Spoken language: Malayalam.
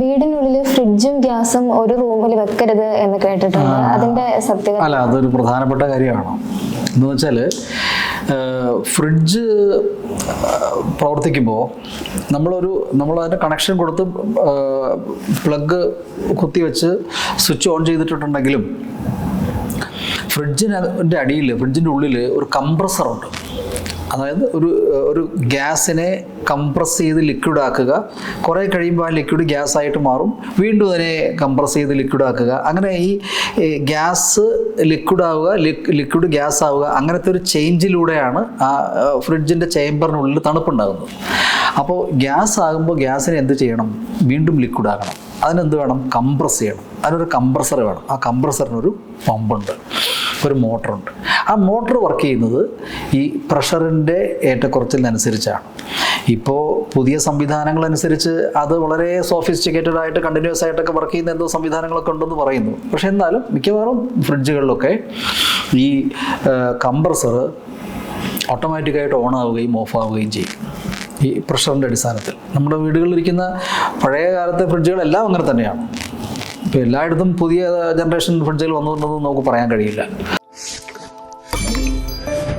വീടിനുള്ളിൽ ഫ്രിഡ്ജും ഗ്യാസും ഒരു റൂമിൽ വെക്കരുത് എന്ന് കേട്ടിട്ടുണ്ട്. അതിന്റെ സത്യം അല്ല അതൊരു പ്രധാനപ്പെട്ട കാര്യമാണ്. എന്ന് വെച്ചാൽ ഫ്രിഡ്ജ് പ്രവർത്തിക്കുമ്പോൾ നമ്മളൊരു നമ്മൾ അതിന്റെ കണക്ഷൻ കൊടുത്ത് പ്ലഗ് കുത്തി വെച്ച് സ്വിച്ച് ഓൺ ചെയ്തിട്ടുണ്ടെങ്കിലും ഫ്രിഡ്ജിന്റെ അടിയിൽ ഫ്രിഡ്ജിന്റെ ഉള്ളിൽ ഒരു കംപ്രസറുണ്ട്. അതായത് ഒരു ഒരു ഗ്യാസിനെ കംപ്രസ് ചെയ്ത് ലിക്വിഡ് ആക്കുക. കുറേ കഴിയുമ്പോൾ ആ ലിക്വിഡ് ഗ്യാസ് ആയിട്ട് മാറും. വീണ്ടും അതിനെ കംപ്രസ് ചെയ്ത് ലിക്വിഡ് ആക്കുക. അങ്ങനെ ഈ ഗ്യാസ് ലിക്വിഡ് ആവുക ലിക്വിഡ് ഗ്യാസ് ആവുക അങ്ങനത്തെ ഒരു ചേഞ്ചിലൂടെയാണ് ആ ഫ്രിഡ്ജിന്റെ ചേമ്പറിനുള്ളിൽ തണുപ്പുണ്ടാകുന്നത്. അപ്പോൾ ഗ്യാസ് ആകുമ്പോൾ ഗ്യാസിനെ എന്ത് ചെയ്യണം? വീണ്ടും ലിക്വിഡ് ആകണം. അതിനെന്ത് വേണം? കംപ്രസ് ചെയ്യണം. അതിനൊരു കംപ്രസർ വേണം. ആ കംപ്രസറിനൊരു പമ്പുണ്ട് ഒരു മോട്ടറുണ്ട്. ആ മോട്ടർ വർക്ക് ചെയ്യുന്നത് ഈ പ്രഷറിന്റെ ഏറ്റക്കുറച്ചിലിനനുസരിച്ചാണ്. ഇപ്പോൾ പുതിയ സംവിധാനങ്ങൾ അനുസരിച്ച് അത് വളരെ സോഫിസ്റ്റിക്കേറ്റഡ് ആയിട്ട് കണ്ടിന്യൂസ് ആയിട്ടൊക്കെ വർക്ക് ചെയ്യുന്ന എന്തോ സംവിധാനങ്ങളൊക്കെ ഉണ്ടെന്ന് പറയുന്നു. പക്ഷേ എന്നാലും മിക്കവാറും ഫ്രിഡ്ജുകളിലൊക്കെ ഈ കംപ്രസർ ഓട്ടോമാറ്റിക്കായിട്ട് ഓൺ ആവുകയും ഓഫ് ആവുകയും ചെയ്യും. ഈ പ്രഷറിന്റെ അടിസ്ഥാനത്തിൽ. നമ്മുടെ വീടുകളിലിരിക്കുന്ന പഴയ കാലത്തെ ഫ്രിഡ്ജുകളെല്ലാം അങ്ങനെ തന്നെയാണ്. ഇപ്പോൾ എല്ലായിടത്തും പുതിയ ജനറേഷൻ ഫ്രിഡ്ജുകൾ വന്നു നമുക്ക് പറയാൻ കഴിയില്ല.